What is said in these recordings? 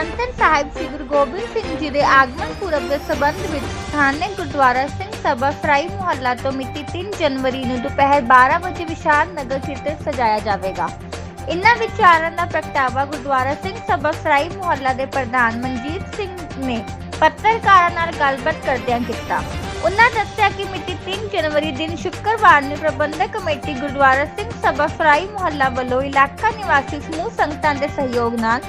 ਧੰਨ ਧੰਨ ਸਾਹਿਬ ਸ੍ਰੀ ਗੁਰੂ ਗੋਬਿੰਦ ਸਿੰਘ ਜੀ ਦੇ ਆਗਮਨ ਪੁਰਬ ਦੇ ਸਬੰਧ ਵਿੱਚ ਸਥਾਨਕ ਗੁਰਦੁਆਰਾ ਸਿੰਘ ਸਭਾ ਫਰਾਈ ਮੁਹੱਲਾ ਤੋਂ ਮਿਤੀ 3 ਜਨਵਰੀ ਨੂੰ ਦੁਪਹਿਰ 12 ਵਜੇ ਵਿਸ਼ਾਲ ਨਗਰ ਕੀਰਤਨ ਸਜਾਇਆ ਜਾਵੇਗਾ। ਇਨ੍ਹਾਂ ਵਿਚਾਰਾਂ ਦਾ ਪ੍ਰਗਟਾਵਾ ਗੁਰਦੁਆਰਾ ਸਿੰਘ ਸਭਾ ਫਰਾਈ ਮੁਹੱਲਾ ਦੇ ਪ੍ਰਧਾਨ ਮਨਜੀਤ ਸਿੰਘ ਨੇ ਪੱਤਰਕਾਰਾਂ ਨਾਲ ਗੱਲਬਾਤ ਕਰਦਿਆਂ ਕੀਤਾ। ਉਨ੍ਹਾਂ ਦੱਸਿਆ ਕਿ ਮਿਤੀ 3 ਜਨਵਰੀ ਦਿਨ ਸ਼ੁੱਕਰਵਾਰ ਨੂੰ ਪ੍ਰਬੰਧਕ ਕਮੇਟੀ ਗੁਰਦੁਆਰਾ ਸਿੰਘ ਸਭਾ ਫਰਾਈ ਮੁਹੱਲਾ ਵੱਲੋਂ ਇਲਾਕਾ ਨਿਵਾਸੀ ਸਮੂਹ ਸੰਗਤਾਂ ਦੇ ਸਹਿਯੋਗ ਨਾਲ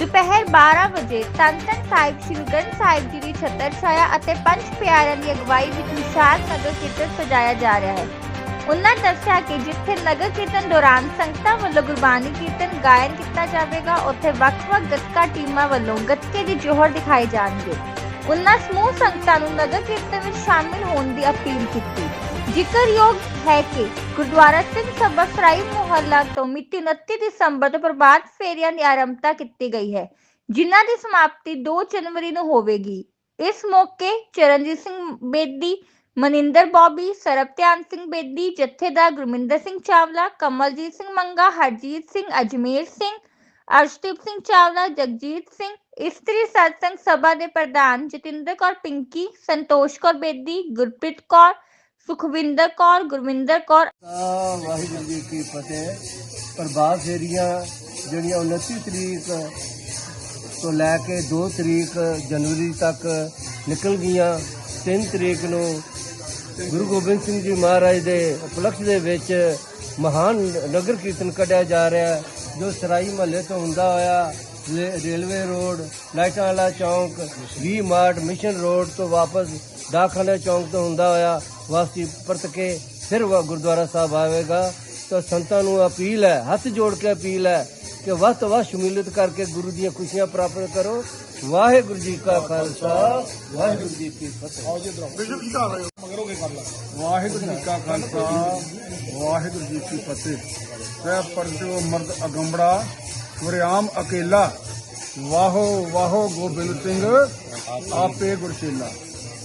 ਦੁਪਹਿਰ 12 ਵਜੇ ਧੰਨ ਧੰਨ ਸਾਹਿਬ ਸ਼੍ਰੀ ਗੁਰੂ ਗ੍ਰੰਥ ਸਾਹਿਬ ਜੀ ਦੀ ਛਤਰ ਛਾਇਆ ਅਤੇ ਪੰਜ ਪਿਆਰਿਆਂ ਦੀ ਅਗਵਾਈ ਵਿੱਚ ਵਿਸ਼ਾਲ ਨਗਰ ਕੀਰਤਨ ਸਜਾਇਆ ਜਾ ਰਿਹਾ ਹੈ। ਉਹਨਾਂ ਦੱਸਿਆ ਕਿ ਜਿੱਥੇ ਨਗਰ ਕੀਰਤਨ ਦੌਰਾਨ ਸੰਗਤਾਂ ਵੱਲੋਂ ਗੁਰਬਾਣੀ ਕੀਰਤਨ ਗਾਇਨ ਕੀਤਾ ਜਾਵੇਗਾ, ਉੱਥੇ ਵੱਖ-ਵੱਖ ਗੱਤਕਾ ਟੀਮਾਂ ਵੱਲੋਂ ਗੱਤਕੇ ਦੀ ਜੋਹਰ ਦਿਖਾਏ ਜਾਣਗੇ। ਉਹਨਾਂ ਸਮੂਹ ਸੰਗਤਾਂ ਨੂੰ ਨਗਰ ਕੀਰਤਨ ਵਿੱਚ ਸ਼ਾਮਿਲ ਹੋਣ ਦੀ ਅਪੀਲ ਕੀਤੀ। ਜ਼ਿਕਰਯੋਗ ਹੈ ਕਿ ਗੁਰਦੁਆਰਾ ਸਿੰਘ ਸਭਾ ਫਰਾਈ ਮੁਹੱਲਾ ਤੋਂ ਮਿਤੀ 29 ਦਸੰਬਰ ਤੋਂ ਪ੍ਰਭਾਤ ਫੇਰੀਆਂ ਦੀ ਆਰੰਭਤਾ ਕੀਤੀ ਗਈ ਹੈ, ਜਿਨ੍ਹਾਂ ਦੀ ਸਮਾਪਤੀ 2 ਜਨਵਰੀ ਨੂੰ ਹੋਵੇਗੀ। ਇਸ ਮੌਕੇ ਚਰਨਜੀਤ ਸਿੰਘ ਬੇਦੀ, ਮਨਿੰਦਰ ਬੌਬੀ, ਸਰਬਧਿਆਨ ਸਿੰਘ ਬੇਦੀ, ਜਥੇਦਾਰ ਗੁਰਮਿੰਦਰ ਸਿੰਘ ਚਾਵਲਾ, ਕਮਲਜੀਤ ਸਿੰਘ ਮੰਗਾ, ਹਰਜੀਤ ਸਿੰਘ, ਅਜਮੇਰ ਸਿੰਘ, ਅਰਸ਼ਦੀਪ ਸਿੰਘ ਚਾਵਲਾ, ਜਗਜੀਤ ਸਿੰਘ, ਇਸਤਰੀ ਸਤਸੰਗ ਸਭਾ ਦੇ ਪ੍ਰਧਾਨ ਜਤਿੰਦਰ ਕੌਰ ਪਿੰਕੀ, ਸੰਤੋਸ਼ ਕੌਰ ਬੇਦੀ, ਗੁਰਪ੍ਰੀਤ ਕੌਰ ਸੁਖਵਿੰਦਰ ਕੌਰ, ਗੁਰਵਿੰਦਰ ਕੌਰ। ਤਾਂ ਵਾਹਿਗੁਰੂ ਜੀ ਕੀ ਫਤਿਹ। ਪ੍ਰਭਾਤ ਫੇਰੀਆਂ ਜਿਹੜੀਆਂ 29 ਤਰੀਕ ਤੋਂ ਲੈ ਕੇ 2 ਤਰੀਕ ਜਨਵਰੀ ਤੱਕ ਨਿਕਲ ਗਈਆਂ 3 ਤਰੀਕ ਨੂੰ ਗੁਰੂ ਗੋਬਿੰਦ ਸਿੰਘ ਜੀ ਮਹਾਰਾਜ ਦੇ ਉਪਲਕਸ਼ ਦੇ ਵਿੱਚ ਮਹਾਨ ਨਗਰ ਕੀਰਤਨ ਕੱਢਿਆ ਜਾ ਰਿਹਾ ਜੋ ਸਰਾਈ ਮਹੱਲੇ ਤੋਂ ਹੁੰਦਾ ਹੋਇਆ ਰੇਲਵੇ ਰੋਡ, ਲਾਈਟਾਂ ਵਾਲਾ ਚੌਂਕ ਵੀ ਮਾਰਟ, ਮਿਸ਼ਨ ਰੋਡ ਤੋਂ ਵਾਪਸ ਡਾਕਖਾਨਾ ਚੌਂਕ ਤੋਂ ਹੁੰਦਾ ਹੋਇਆ ਵਾਸੀ ਪਰਤ ਕੇ ਫਿਰ ਵਾ ਗੁਰਦੁਆਰਾ ਸਾਹਿਬ ਆਵੇਗਾ। ਤਾਂ ਸੰਤਾਂ ਨੂੰ ਅਪੀਲ ਹੈ ਹੱਥ ਜੋੜ ਕੇ ਅਪੀਲ ਹੈ ਕਿ ਵੱਧ ਤੋਂ ਵੱਧ ਸ਼ਮੂਲੀਅਤ ਕਰਕੇ ਗੁਰੂ ਦੀਆਂ ਖੁਸ਼ੀਆਂ ਪ੍ਰਾਪਤ ਕਰੋ। ਵਾਹਿਗੁਰੂ ਜੀ ਕਾ ਖਾਲਸਾ ਵਾਹਿਗੁਰੂ ਜੀ ਕੀ ਫਤਿਹ। ਵਾਹਿਗੁਰੂ ਜੀ ਕਾ ਖਾਲਸਾ ਵਾਹਿਗੁਰੂ ਜੀ ਕੀ ਫਤਿਹ। ਸਹਿ ਪਰਜੋ ਮਰਦ ਅਗੰਬੜਾ ਗੁਰਿਆਮ ਅਕੇਲਾ। ਵਾਹੋ ਵਾਹੋ ਗੋਬਿੰਦ ਸਿੰਘ ਆਪੇ ਗੁਰਸ਼ੇਲਾ।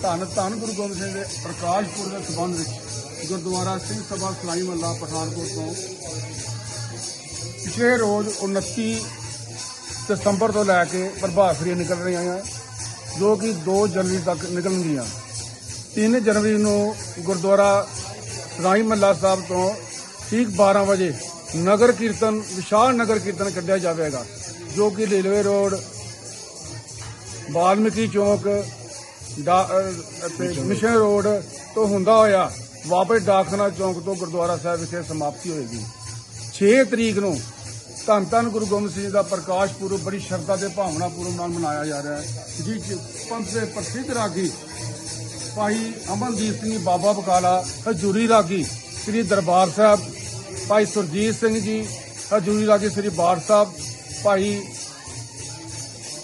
ਧੰਨ ਧੰਨ ਗੁਰੂ ਗੋਬਿੰਦ ਸਿੰਘ ਦੇ ਪ੍ਰਕਾਸ਼ਪੁਰ ਦੇ ਸੰਬੰਧ ਵਿੱਚ ਗੁਰਦੁਆਰਾ ਸਿੰਘ ਸਭਾ ਸਲਾਈ ਮੱਲਾ ਪਠਾਨਕੋਟ ਤੋਂ। ਪਿਛਲੇ ਰੋਜ਼ 29 ਦਸੰਬਰ ਤੋਂ ਲੈ ਕੇ ਪ੍ਰਭਾਤ ਫੇਰੀਆਂ ਨਿਕਲ ਰਹੀਆਂ ਹਨ ਜੋ ਕਿ 2 ਜਨਵਰੀ ਤੱਕ ਨਿਕਲਣਗੀਆਂ। 3 ਜਨਵਰੀ ਨੂੰ ਗੁਰਦੁਆਰਾ ਸਲਾਈ ਮੱਲਾ ਸਾਹਿਬ ਤੋਂ ਠੀਕ 12 ਵਜੇ ਨਗਰ ਕੀਰਤਨ, ਵਿਸ਼ਾਲ ਨਗਰ ਕੀਰਤਨ ਕੱਢਿਆ ਜਾਵੇਗਾ, ਜੋ ਕਿ ਰੇਲਵੇ ਰੋਡ, ਬਾਲਮੀਕੀ ਚੌਕ ਡਾ- ਅਤੇ ਮਿਸ਼ਨ ਰੋਡ ਤੋਂ ਹੁੰਦਾ ਹੋਇਆ, ਵਾਪਸ ਡਾਕਖਾਨਾ ਚੌਂਕ ਤੋਂ ਗੁਰਦੁਆਰਾ ਸਾਹਿਬ ਵਿਖੇ ਸਮਾਪਤੀ ਹੋਏਗੀ। 6 ਤਰੀਕ ਨੂੰ ਧੰਨ ਧੰਨ ਗੁਰੂ ਗੋਬਿੰਦ ਸਿੰਘ ਜੀ ਦਾ ਪ੍ਰਕਾਸ਼ ਪੁਰਬ, ਬੜੀ ਸ਼ਰਧਾ ਤੇ ਭਾਵਨਾ ਪੂਰਵ ਨਾਲ ਮਨਾਇਆ ਜਾ ਰਿਹਾ ਹੈ। ਜਿਸ 'ਚ ਪੰਥ ਦੇ ਪ੍ਰਸਿੱਧ ਰਾਗੀ ਭਾਈ ਅਮਨਦੀਪ ਸਿੰਘ ਬਾਬਾ ਬਕਾਲਾ, ਹਜੂਰੀ ਰਾਗੀ ਸ੍ਰੀ ਦਰਬਾਰ ਸਾਹਿਬ, ਭਾਈ ਸੁਰਜੀਤ ਸਿੰਘ ਜੀ, ਹਜੂਰੀ ਰਾਗੀ ਸ੍ਰੀ ਬਾੜ ਸਾਹਿਬ, ਭਾਈ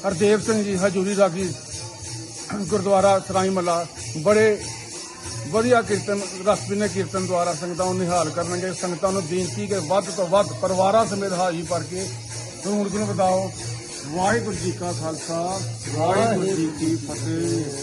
ਹਰਦੇਵ ਸਿੰਘ ਜੀ, ਹਜੂਰੀ ਰਾਗੀ ਗੁਰਦੁਆਰਾ ਸਰਾਈ ਮੱਲਾ ਬੜੇ ਵਧੀਆ ਕੀਰਤਨ ਰਸਪਿਨੇ ਕੀਰਤਨ ਦੁਆਰਾ ਸੰਗਤਾਂ ਨੂੰ ਨਿਹਾਲ ਕਰਨਗੇ। ਸੰਗਤਾਂ ਨੂੰ ਬੇਨਤੀ ਕਿ ਵੱਧ ਤੋਂ ਵੱਧ ਪਰਿਵਾਰਾਂ ਸਮੇਤ ਹਾਜ਼ਰੀ ਭਰ ਕੇ ਹੁਣ ਨੂੰ ਵਧਾਓ। ਵਾਹਿਗੁਰੂ ਜੀ ਕਾ ਖਾਲਸਾ, ਵਾਹਿਗੁਰੂ ਜੀ ਕੀ ਫਤਿਹ।